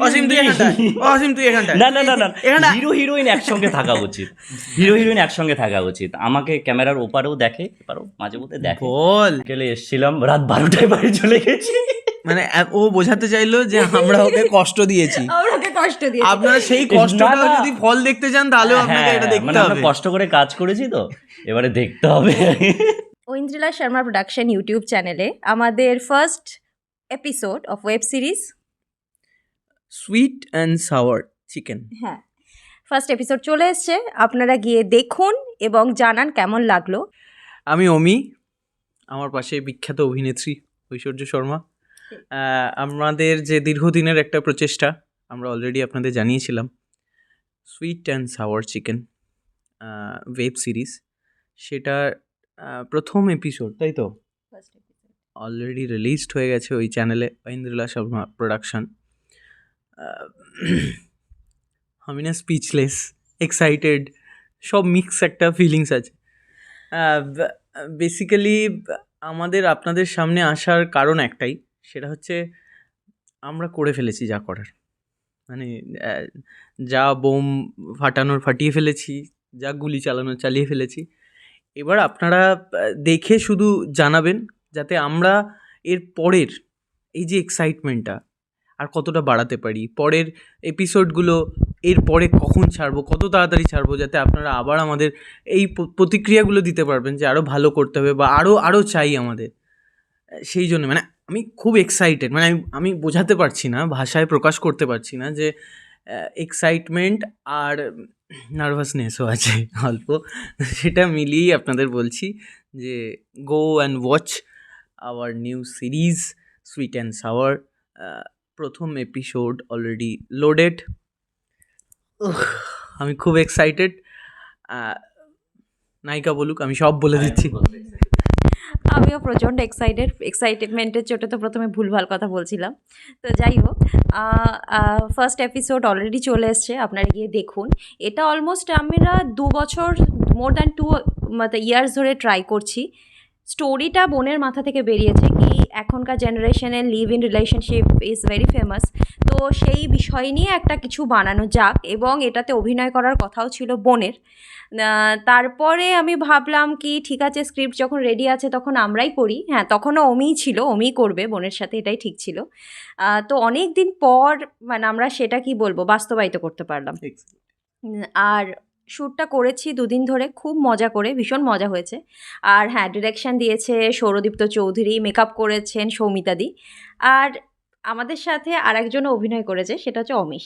অসীম তুই এখানটায় অসীম তুই এখানটায়। না না না না হিরো হিরোইন একসঙ্গে থাকা উচিত। হিরো হিরোইন একসঙ্গে থাকা উচিত। আমাকে ক্যামেরার ওপারেও দেখে এপারেও মাঝে মধ্যে দেখে। বল। এসেছিলাম রাত বারোটায় বাড়ি চলে গেছি। মানে ও বোঝাতে চাইলো যে আমরা ওকে কষ্ট দিয়েছি। আমরা ওকে কষ্ট দিয়েছি। আপনারা সেই কষ্টটা। যদি ফল দেখতে চান তাহলেও আপনাকে হ্যাঁ, এটা দেখতে মানে হবে। কষ্ট করে কাজ করেছি তো এবারে দেখতে হবে। ঐন্দ্রিলা শর্মা প্রোডাকশন ইউটিউব চ্যানেলে আমাদের first episode of web series sweet and sour chicken. হ্যাঁ ফার্স্ট এপিসোড চলে এসছে আপনারা গিয়ে দেখুন এবং জানান কেমন লাগল। আমি অমি আমার পাশে বিখ্যাত অভিনেত্রী ঐশ্বর্য শর্মা। আমাদের যে দীর্ঘদিনের একটা প্রচেষ্টা আমরা অলরেডি আপনাদের জানিয়েছিলাম sweet and sour chicken web series. সেটা প্রথম এপিসোড তাই তো? অলরেডি রিলিজড হয়ে গেছে ওই চ্যানেলে ঐন্দ্রিলা শর্মা প্রোডাকশন আমি না স্পিচলেস এক্সাইটেড সব মিক্স একটা ফিলিংস আছে। বেসিক্যালি আমাদের আপনাদের সামনে আসার কারণ একটাই, সেটা হচ্ছে আমরা করে ফেলেছি যা করার। মানে যা বোম ফাটানোর ফাটিয়ে ফেলেছি, যা গুলি চালানোর চালিয়ে ফেলেছি, এবার আপনারা দেখে শুধু জানাবেন, যাতে আমরা এর পরের এই যে এক্সাইটমেন্টটা আর কতটা বাড়াতে পারি। পরের এপিসোডগুলো এর পরে কখন ছাড়বো, কত তাড়াতাড়ি ছাড়বো যাতে আপনারা আবার আমাদের এই প্রতিক্রিয়াগুলো দিতে পারবেন যে আরও ভালো করতে হবে বা আরও আরও চাই আমাদের। সেই জন্য মানে আমি খুব এক্সাইটেড মানে আমি আমি বোঝাতে পারছি না, ভাষায় প্রকাশ করতে পারছি না যে এক্সাইটমেন্ট আর নার্ভাসনেসও আছে অল্প। সেটা মিলিয়েই আপনাদের বলছি যে go and watch our new series sweet and sour প্রথম এপিসোড অলরেডি লোডেড আমি খুব এক্সাইটেড নায়িকা বলুক আমি সব বলে দিচ্ছি। আমিও প্রচণ্ড এক্সাইটেড এক্সাইটেডমেন্টের চোটে তো প্রথমে ভুলভাল কথা বলছিলাম। তো যাই হোক ফার্স্ট এপিসোড অলরেডি চলে এসছে আপনারা গিয়ে দেখুন। এটা অলমোস্ট আমরা দু বছর মোর দ্যান টু ইয়ার্স ধরে ট্রাই করছি। স্টোরিটা বোনের মাথা থেকে বেরিয়েছে কি এখনকার জেনারেশনে live in relationship is very famous. তো সেই বিষয় নিয়ে একটা কিছু বানানো যাক এবং এটাতে অভিনয় করার কথাও ছিল বোনের। তারপরে আমি ভাবলাম কি ঠিক আছে স্ক্রিপ্ট যখন রেডি আছে তখন আমরাই করি। হ্যাঁ তখনও অমিই ছিল অমিই করবে বোনের সাথে এটাই ঠিক ছিল। তো অনেক দিন পর মানে আমরা সেটা কি বলব বাস্তবায়িত করতে পারলাম। আর শ্যুটটা করেছি দুদিন ধরে খুব মজা করে ভীষণ মজা হয়েছে। আর হ্যাঁ ডিরেকশান দিয়েছে সৌরদীপ্ত চৌধুরী মেকআপ করেছেন সৌমিতাদি আর আমাদের সাথে আর একজন অভিনয় করেছে সেটা হচ্ছে অমিশ।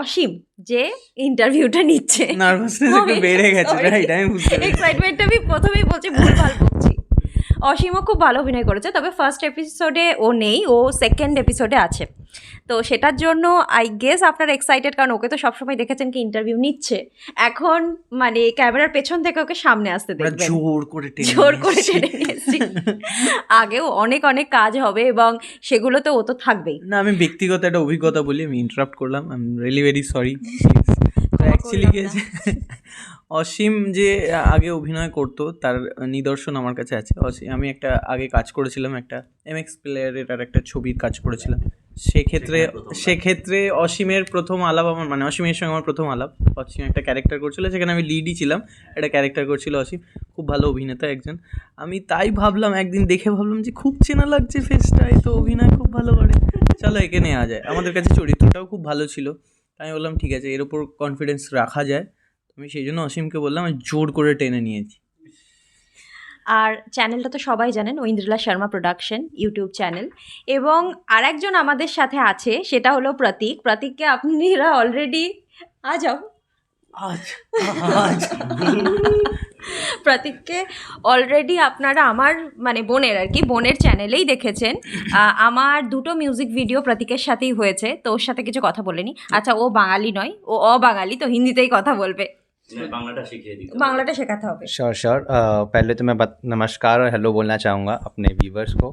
অসীম যে ইন্টারভিউটা নিচ্ছে। নার্ভাসনেস একটু বেড়ে গেছে. রাইট আমি বুঝতে এক্সাইটমেন্টটা আমি প্রথমেই বলছি ভুলভাল বলছি অসীমও খুব ভালো অভিনয় করেছে তবে ফার্স্ট এপিসোডে ও নেই ও সেকেন্ড এপিসোডে আছে। তো সেটার জন্য আই গেস আপনারা এক্সাইটেড কারণ ওকে তো সবসময় দেখেছেন কি ইন্টারভিউ নিচ্ছে। এখন মানে ক্যামেরার পেছন থেকে ওকে সামনে আসতে আমরা দেখবেন। জোর করে টেনে জোর করে টেনে নিয়ে এসেছি। আগেও অনেক অনেক কাজ হবে এবং সেগুলোতে ও তো থাকবেই। না আমি ব্যক্তিগত একটা অভিজ্ঞতা বলি আমি ইন্টারাপ্ট করলাম I am really very sorry actually আছে অসীম যে আগে অভিনয় করতো তার নিদর্শন আমার কাছে আছে। অসীম আমি একটা আগে কাজ করেছিলাম একটা এম এক্স প্লেয়ারের আর একটা ছবির কাজ করেছিলাম। সেক্ষেত্রে সেক্ষেত্রে অসীমের প্রথম আলাপ আমার মানে অসীমের সঙ্গে আমার প্রথম আলাপ। অসীম একটা ক্যারেক্টার করছিল সেখানে আমি লিডই ছিলাম। একটা ক্যারেক্টার করছিল অসীম। খুব ভালো অভিনেতা একজন। আমি তাই ভাবলাম একদিন দেখে ভাবলাম যে খুব চেনা লাগছে ফেসটা এ তো অভিনয় খুব ভালো করে। চলো একে নেওয়া যায়। আমাদের কাছে চরিত্রটাও খুব ভালো ছিল। আমি বললাম ঠিক আছে এর ওপর কনফিডেন্স রাখা যায়। আমি সেই জন্য অসীমকে বললাম আমি জোর করে টেনে নিয়েছি। আর চ্যানেলটা তো সবাই জানেন Oindrila Sharma production YouTube channel এবং আরেকজন আমাদের সাথে আছে সেটা হলো প্রতীক। প্রতীককে আপনারা অলরেডি আ যাও আজ আজ। প্রতীককে অলরেডি আপনারা আমার মানে বোনের আর কি বোনের চ্যানেলেই দেখেছেন আহ, আমার দুটো মিউজিক ভিডিও প্রতীকের সাথেই হয়েছে তো ওর সাথে কিছু কথা বলেনি আচ্ছা ও বাঙালি নয় ও অবাঙালি তো হিন্দিতেই কথা বলবে বাংলাটা শিখিয়ে দিতে বাংলাটা শেখাতে হবে श्योर श्योर पहले तो मैं बत, नमस्कार और हेलो बोलना चाहूँगा अपने व्यूवर्स को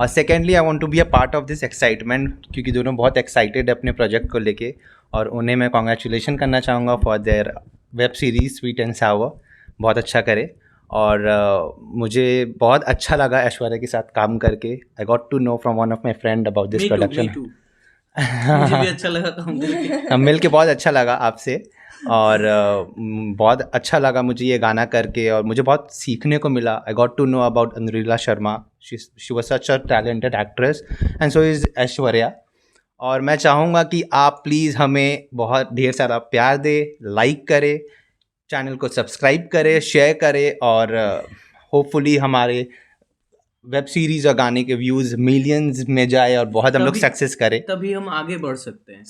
और secondly I want to be a part of this excitement क्योंकि दोनों बहुत एक्साइटेड है अपने प्रोजेक्ट को लेके और उन्हें मैं कॉन्ग्रेचुलेशन करना चाहूँगा for their web series sweet and sour बहुत अच्छा करे। और uh, मुझे बहुत अच्छा लगा ऐश्वर्या के साथ काम करके। I got to know from one of my friend about this production मुझे भी अच्छा लगा काम करके। हम मिल के बहुत अच्छा लगा आपसे। और म, बहुत अच्छा लगा मुझे ये गाना करके और मुझे बहुत सीखने को मिला। I got to know about Anurila Sharma she was such a talented actress and so is Aishwarya और मैं चाहूँगा कि आप प्लीज़ हमें बहुत ढेर सारा प्यार दे लाइक करें चैनल को सब्सक्राइब करें शेयर करें और होपफुली हमारे वेब सीरीज़ और गाने के व्यूज़ मिलियंस में जाए और बहुत हम लोग तभी- सक्सेस करें तभी हम आगे बढ़ सकते हैं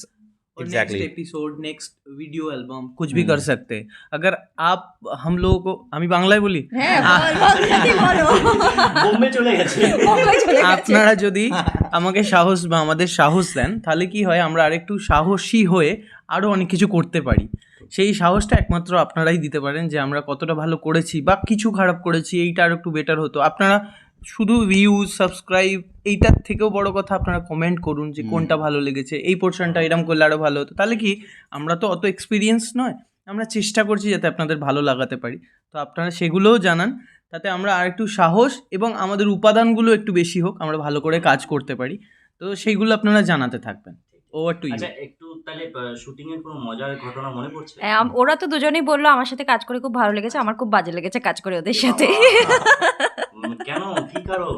और next Exactly. Episode next video album कुछ भी हम्म। कर सकते हैं अगर आप हम लोगों को আমি বাংলায় বলি হ্যাঁ বল বল দিদি, বলো বোম্বে চলে গেছে মুম্বাই চলে গেছে আপনারা যদি আমাকে সাহস বা আমাদের সাহস দেন তাহলে কি হয় আমরা আরেকটু সাহসী হয়ে আরও অনেক কিছু করতে পারি সেই সাহসটা একমাত্র আপনারাই দিতে পারেন যে আমরা কতটা ভালো করেছি বা কিছু খারাপ করেছি এইটা আর একটু বেটার হতো। আপনারা শুধু ভিউজ সাবস্ক্রাইব এইটার থেকেও বড় কথা আপনারা কমেন্ট করুন যে কোনটা ভালো লেগেছে এই পোর্শনটা এরম করলে আরও ভালো হতো। তাহলে কি আমরা তো অত এক্সপিরিয়েন্স নয় আমরা চেষ্টা করছি যাতে আপনাদের ভালো লাগাতে পারি। তো আপনারা সেগুলোও জানান তাতে আমরা আর একটু সাহস এবং আমাদের উপাদানগুলো একটু বেশি হোক আমরা ভালো করে কাজ করতে পারি। তো সেইগুলো আপনারা জানাতে থাকবেন। ওভার টু ইউ আচ্ছা একটু তাহলে শুটিং এর কোনো মজার ঘটনা মনে পড়ছে? হ্যাঁ, আম- ওরা তো দুজনেই বলল আমার সাথে কাজ করে খুব ভালো লেগেছে আমার খুব বাজে লেগেছে কাজ করে ওদের সাথে। কেন? কি কারণ?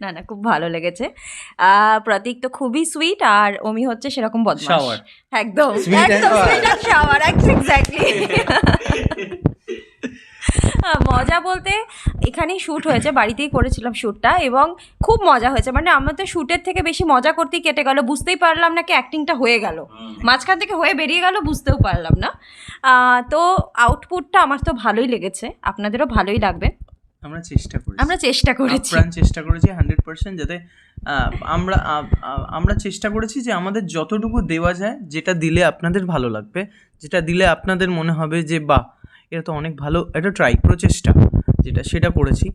না না খুব ভালো লেগেছে। আহ, প্রতীক তো খুবই সুইট আর অমি হচ্ছে সেরকম বদমাশ. একদম একদম শাওয়ার এক্স্যাক্টলি মজা বলতে এখানেই শ্যুট হয়েছে বাড়িতেই করেছিলাম শ্যুটটা এবং খুব মজা হয়েছে। মানে আমার তো শ্যুটের থেকে বেশি মজা করতেই কেটে গেল বুঝতেই পারলাম না কি অ্যাক্টিংটা হয়ে গেল। মাঝখান থেকে হয়ে বেরিয়ে গেল বুঝতেও পারলাম না। তো আউটপুটটা আমার তো ভালোই লেগেছে আপনাদেরও ভালোই লাগবে। আমরা চেষ্টা করি আমরা চেষ্টা করেছি। আপ্রাণ চেষ্টা করেছি হান্ড্রেড পার্সেন্ট যাতে আমরা আমরা চেষ্টা করেছি যে আমাদের যতটুকু দেওয়া যায় যেটা দিলে আপনাদের ভালো লাগবে যেটা দিলে আপনাদের মনে হবে যে বাহ এটা তো অনেক ভালো একটা ট্রাই প্রচেষ্টা, যেটা সেটা করেছি।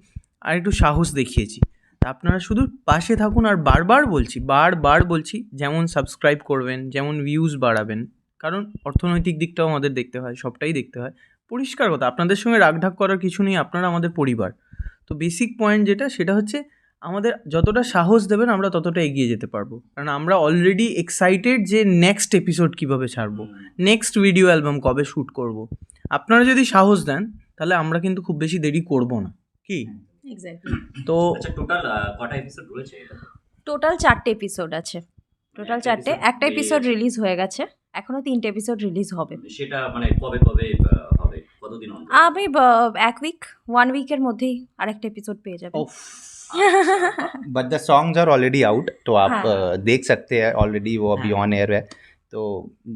আর একটু সাহস দেখিয়েছি। তা আপনারা শুধু পাশে থাকুন আর বারবার বলছি বারবার বলছি, যেমন সাবস্ক্রাইব করবেন, যেমন ভিউজ বাড়াবেন। কারণ অর্থনৈতিক দিকটাও আমাদের দেখতে হয়, সবটাই দেখতে হয়। পরিষ্কার কথা, আপনাদের সঙ্গে রাগঢাক করার কিছু নেই, আপনারা আমাদের পরিবার। তো বেসিক পয়েন্ট যেটা, সেটা হচ্ছে আমাদের যতটা সাহস দেবেন, আমরা ততটা এগিয়ে যেতে পারব। কারণ আমরা অলরেডি এক্সাইটেড যে নেক্সট এপিসোড কীভাবে ছাড়বো নেক্সট ভিডিও অ্যালবাম কবে শ্যুট করব। আপনারা যদি সাহস দেন তাহলে আমরা কিন্তু খুব বেশি দেরি করব না কি তো আচ্ছা টোটাল কটা এপিসোড রয়েছে এটা টোটাল চারটে এপিসোড আছে টোটাল একটা চারটে episode একটা বেরিয়ে এপিসোড গেছে। রিলিজ হয়ে গেছে এখনো তিনটে এপিসোড রিলিজ হবে সেটা মানে কবে কবে আহ, হবে কতদিন অন্তর আমি ব- এক উইক ওয়ান উইকের মধ্যেই আরেকটা এপিসোড পেয়ে যাবেন উফ, but the songs are already out तो आप हाँ। अ, देख सकते हैं ऑलरेडी वो अभी हाँ। ऑन एयर है तो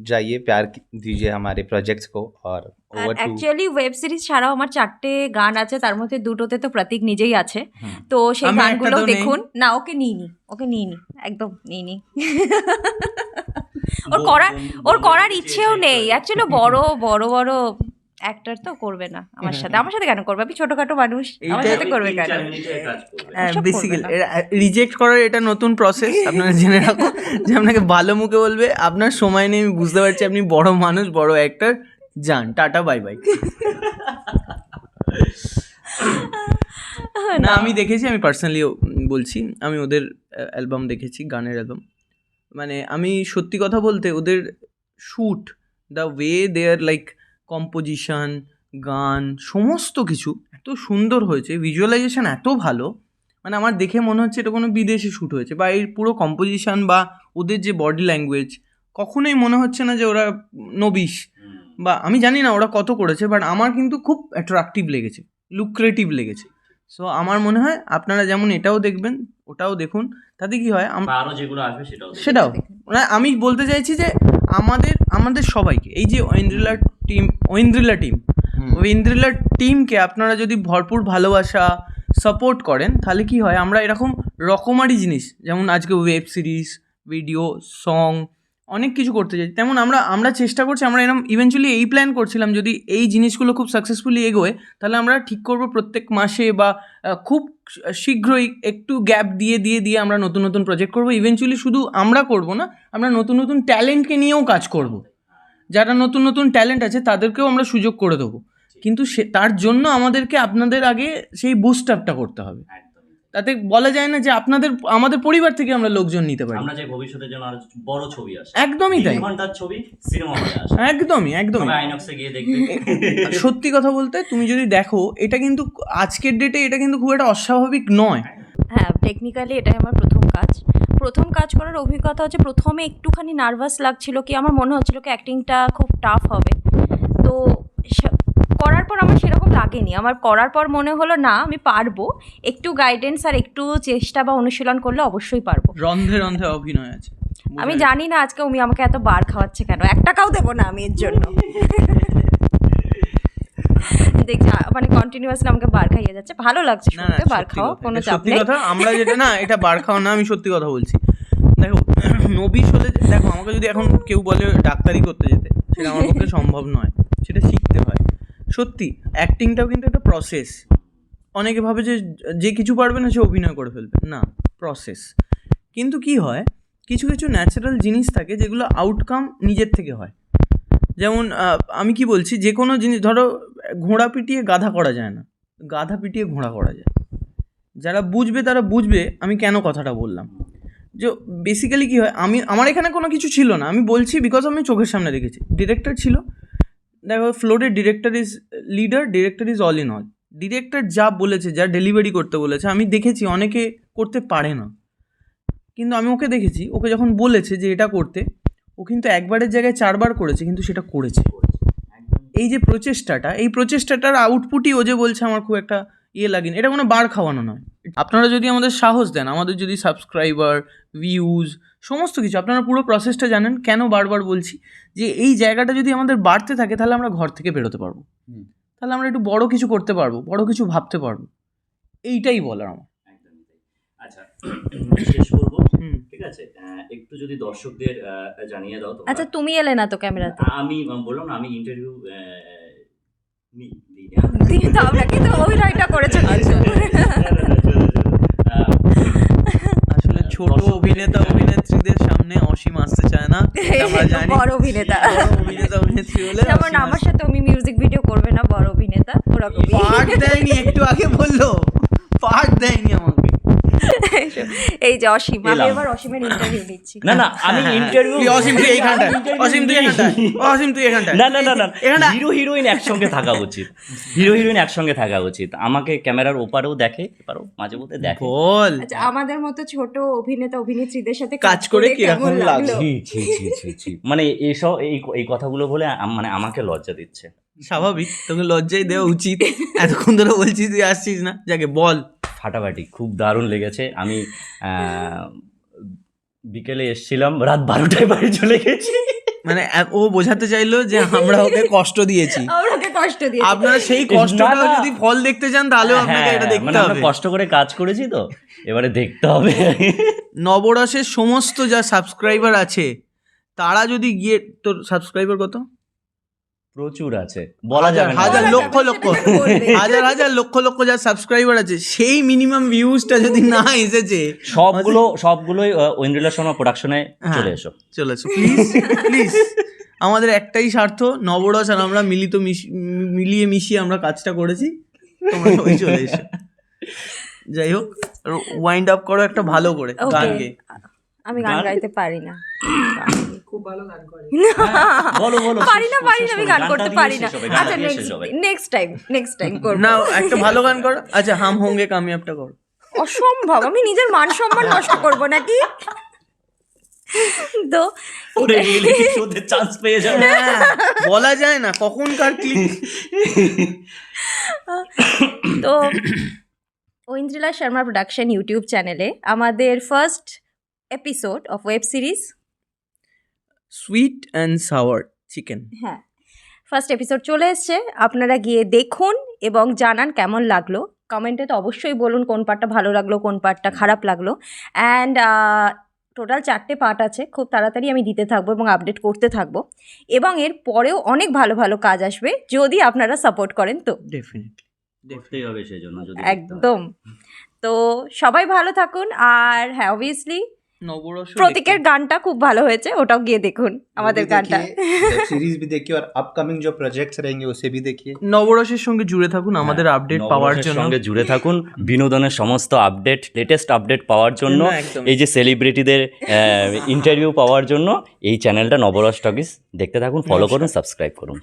जाइए प्यार की- दीजिए हमारे प्रोजेक्ट्स को और আর over to actually web series ছাড়াও আমার চারটে গান আছে তার মধ্যে দুটোতে তো প্রতীক নিজেই আছে হুম। তো সেই আমি গানগুলো একটাতেও নেই। দেখুন না ওকে নিইনি ওকে নিইনি একদম নিইনি ওর করার ওর করার ইচ্ছেও নেই অ্যাকচুয়ালি বড় বড় বড় অ্যাক্টর তো করবে না আমার সাথে। আমার সাথে কেন করবে? আমি ছোটখাটো মানুষ আমার সাথে করবে কেন? কাজ হ্যাঁ বেসিক্যালি রিজেক্ট করার এটা নতুন প্রসেস আপনারা জেনে রাখুন যে আপনাকে ভালো মুখে বলবে আপনার সময় নেই আমি বুঝতে পারছি আপনি বড় মানুষ বড় অ্যাক্টর যান টাটা বাই বাই না। আমি দেখেছি আমি পার্সোনালি বলছি আমি ওদের অ্যালবাম দেখেছি গানের অ্যালবাম মানে আমি সত্যি কথা বলতে ওদের shoot the way their like composition গান সমস্ত কিছু এত সুন্দর হয়েছে ভিজুয়ালাইজেশন এত ভালো মানে আমার দেখে মনে হচ্ছে এটা কোনো বিদেশে শ্যুট হয়েছে বা এর পুরো কম্পোজিশান বা ওদের যে বডি ল্যাঙ্গুয়েজ কখনোই মনে হচ্ছে না যে ওরা নবিশ বা আমি জানি না ওরা কত করেছে বাট আমার কিন্তু খুব অ্যাট্রাকটিভ লেগেছে লুক্রেটিভ লেগেছে। সো আমার মনে হয় আপনারা যেমন এটাও দেখবেন ওটাও দেখুন। তাতে কি হয় আরও যেগুলো আসবে সেটাও সেটাও। মানে আমি বলতে চাইছি যে আমাদের আমাদের সবাইকে এই যে ঐন্দ্রিলা টিম ঐন্দ্রিলা টিম ঐন্দ্রিলা টিমকে আপনারা যদি ভরপুর ভালোবাসা সাপোর্ট করেন তাহলে কি হয় আমরা এরকম রকমারি জিনিস যেমন আজকে ওয়েব সিরিজ ভিডিও সং অনেক কিছু করতে চাই। তেমন আমরা আমরা চেষ্টা করছি, আমরা এরকম ইভেনচুয়ালি এই প্ল্যান করছিলাম যদি এই জিনিসগুলো খুব সাকসেসফুলি এগোয়, তাহলে আমরা ঠিক করব প্রত্যেক মাসে বা খুব শীঘ্রই একটু গ্যাপ দিয়ে দিয়ে দিয়ে আমরা নতুন নতুন প্রজেক্ট করব। ইভেনচুয়ালি শুধু আমরা করব না, আমরা নতুন নতুন ট্যালেন্টকে নিয়েও কাজ করব। যারা নতুন নতুন ট্যালেন্ট আছে, তাদেরকেও আমরা সুযোগ করে দেবো। কিন্তু সে, তার জন্য আমাদেরকে আপনাদের আগে সেই বুস্ট আপটা করতে হবে। তাতে বলা যায় না যে আপনাদের আমাদের পরিবার থেকে আমরা লোকজন নিতে পারি। আমরা যে ভবিষ্যতের জন্য আর বড় ছবি আসে একদমই তাই। ঘণ্টার ছবি সিনেমা হলে আসে। একদমই একদমই। আইনক্সে গিয়ে দেখবে সত্যি কথা বলতে তুমি যদি দেখো এটা কিন্তু আজকের ডেটে এটা কিন্তু খুব একটা অস্বাভাবিক নয়। হ্যাঁ টেকনিক্যালি এটাই আমার প্রথম কাজ। প্রথম কাজ করার অভিজ্ঞতা হচ্ছে প্রথমে একটুখানি নার্ভাস লাগছিল কি আমার মনে হচ্ছিল কি অ্যাক্টিংটা খুব টাফ হবে। তো করার পর আমার সেরকম লাগেনি। আমার করার পর মনে হলো না আমি পারব। একটু গাইডেন্স আর একটু চেষ্টা বা অনুশীলন করলে অবশ্যই পারব। রন্ধে রন্ধে অভিনয় আছে। আমি জানি না আজকে উমি আমাকে এত বার খাওয়াচ্ছে কেন। এক টাকাও দেবো না আমি এর জন্য। দেখছি মানে কন্টিনিউয়াসলি আমাকে বার খাইয়ে যাচ্ছে। ভালো লাগছে শুনতে বার খাওয়া কোনো চাপ নেই। কথা আমরা যেটা না এটা বার খাওয়া না আমি সত্যি কথা বলছি। দেখো নবী হলে দেখো আমাকে যদি এখন কেউ বলে ডাক্তারি করতে যেতে সেটা আমার পক্ষে সম্ভব নয়। সেটা শিখতে হয়। সত্যি অ্যাক্টিংটাও কিন্তু একটা প্রসেস অনেকে ভাবে যে যে কিছু পারবে না, সে অভিনয় করে ফেলবে। না প্রসেস কিন্তু কি হয়, কিছু কিছু ন্যাচারাল জিনিস থাকে যেগুলো আউটকাম নিজের থেকে হয়। যেমন আমি কি বলছি, যে কোনো জিনিস, ধরো, ঘোড়া পিটিয়ে গাধা করা যায় না। গাধা পিটিয়ে ঘোড়া করা যায়। যারা বুঝবে, তারা বুঝবে, আমি কেন কথাটা বললাম। যে বেসিক্যালি কী হয়, আমি, আমার এখানে কোনো কিছু ছিল না। আমি বলছি বিকজ আমি চোখের সামনে দেখেছি। ডিরেক্টর ছিল দেখো ফ্লোরের director is leader director is all in all director যা বলেছে, যা ডেলিভারি করতে বলেছে, আমি দেখেছি, অনেকে করতে পারে না। কিন্তু আমি ওকে দেখেছি, ওকে যখন বলেছে যে এটা করতে, ও কিন্তু একবারের জায়গায় চারবার করেছে, কিন্তু সেটা করেছে। এই যে প্রচেষ্টাটা, এই প্রচেষ্টাটার আউটপুটই ও যে বলছে, আমার খুব একটা ইয়ে লাগেনি। এটা কোনো বার খাওয়ানো নয়। আপনারা যদি আমাদের সাহস দেন, আমাদের যদি সাবস্ক্রাইবার ভিউজ সমস্ত কিছু। আপনারা পুরো প্রসেসটা জানেন কেন বারবার বলছি যে এই জায়গাটা যদি আমাদের বাড়তে থাকে তাহলে আমরা ঘর থেকে বেরোতে পারব। তাহলে আমরা একটু বড় কিছু করতে পারব বড় কিছু ভাবতে পারব। এইটাই বলার আমার। আচ্ছা শেষ করব। হুম। ঠিক আছে? একটু যদি দর্শকদের জানিয়ে দাও আচ্ছা তুমি এলে না তো ক্যামেরাতে? আমি বললাম না আমি ইন্টারভিউ দিই না। দিয়ে তো আমরা কিন্তু অভিনয়টা করেছ আচ্ছা। কিন্তু আহ, আসলে ছোট অভিনেতা অভিনেত্রীদের সামনে অসীম আসতে চায় না। আমরা জানি। বড় অভিনেতা অভিনেতা অভিনেত্রী হলে যেমন আমার সাথে তুমি মিউজিক ভিডিও করবে না বড় অভিনেতা। ওরকম পার্ট দেয়নি একটু আগে বলল। পার্ট দেয়নি আমাকে। এই যে অসীম আমি এবার অসীমের ইন্টারভিউ নিচ্ছি না না আমি ইন্টারভিউ তুই অসীম তুই এইখানটায় অসীম তুই এখানটায় অসীম তুই এখানটায় না না না না এখানে হিরো হিরোইন একসঙ্গে থাকা উচিত। হিরো হিরোইন একসঙ্গে থাকা উচিত। আমাকে ক্যামেরার ওপারেও দেখে এপারেও মাঝে মধ্যে দেখে। বল। আচ্ছা আমাদের মতো ছোট অভিনেতা অভিনেত্রীদের সাথে কাজ করে কীরকম লাগল? ছি, ছি, ছি, ছি, ছি। মানে এসব এই এই কথাগুলো বলে মানে আমাকে লজ্জা দিচ্ছে। স্বাভাবিক তোকে লজ্জাই দেওয়া উচিত। এতক্ষণ ধরে বলছিস তুই আসছিস না। যাকে বল। ফাটাফাটি খুব দারুণ লেগেছে। আমি বিকেলে এসছিলাম রাত বারোটায় বাড়ি চলে গেছি। মানে ও বোঝাতে চাইলো যে আমরা ওকে কষ্ট দিয়েছি। কষ্ট দিয়েছি। আপনারা সেই না। যদি ফল দেখতে চান তাহলেও আপনাকে হ্যাঁ, এটা মানে দেখতে হবে। কষ্ট করে কাজ করেছি তো এবারে দেখতে হবে। নবরসের সমস্ত যা সাবস্ক্রাইবার আছে তারা যদি গিয়ে তোর সাবস্ক্রাইবার কত? প্রচুর আছে। বলা যাবে হাজার লক্ষ লক্ষ। হাজার হাজার লক্ষ লক্ষ যা সাবস্ক্রাইবার আছে সেই মিনিমাম ভিউজটা যদি না এসেছে সবগুলো সবগুলোই ঐন্দ্রিলা শর্মা প্রোডাকশনে হ্যাঁ। চলে এসো। চলে এসো। প্লিজ প্লিজ আমাদের একটাই স্বার্থ নবরস আর আমরা মিলিত মিশ- মিলিয়ে মিশিয়ে আমরা কাজটা করেছি তোমরা সবাই চলে এসো। যাই হোক ওয়াইন্ড আপ করো একটা ভালো করে গান গেয়ে আমি গান? গাইতে পারি না। বলো বলো পারি না পারি না আমি গান করতে পারি না। আচ্ছা নেক্সট টাইম নেক্সট টাইম করব। না একটা ভালো গান করো। আচ্ছা হাম হোঙ্গে কামিয়াবটা করো। অসম্ভব আমি নিজের মান সম্মান নষ্ট করব নাকি? তো chance পেয়ে যাবে? হ্যাঁ, বলা যায় না কখন কার ক্লিক তো ঐন্দ্রিলা শর্মা প্রোডাকশন ইউটিউব চ্যানেলে আমাদের first episode of web series sweet and sour chicken. হ্যাঁ। ফার্স্ট এপিসোড চলে এসছে। আপনারা গিয়ে দেখুন এবং জানান কেমন লাগল। কমেন্টে তো অবশ্যই বলুন কোন পার্টটা ভালো লাগল কোন পার্টটা খারাপ লাগল। অ্যান্ড টোটাল চারটে পার্ট আছে। খুব তাড়াতাড়ি আমি দিতে থাকব এবং আপডেট করতে থাকব। এবং এর পরেও অনেক ভালো ভালো কাজ আসবে যদি আপনারা সাপোর্ট করেন তো। ডেফিনেটলি দেখতেই হবে। একদম। তো সবাই ভালো থাকুন। আর হ্যাঁ অবভিয়াসলি নবরস প্রতীকের গানটা খুব ভালো হয়েছে ওটাও গিয়ে দেখুন আমাদের গানটা सीरीज भी देखिए और अपकमिंग जो प्रोजेक्ट्स रहेंगे उसे भी देखिए নবরসের সঙ্গে জুড়ে থাকুন আমাদের হ্যাঁ, আপডেট পাওয়ার নবরসের জন্য সঙ্গে জুড়ে থাকুন বিনোদনের সমস্ত আপডেট লেটেস্ট আপডেট পাওয়ার জন্য একদম এই যে সেলিব্রিটিদের ইন্টারভিউ পাওয়ার জন্য এই চ্যানেলটা নবরস টকিস দেখতে থাকুন ফলো করুন সাবস্ক্রাইব করুন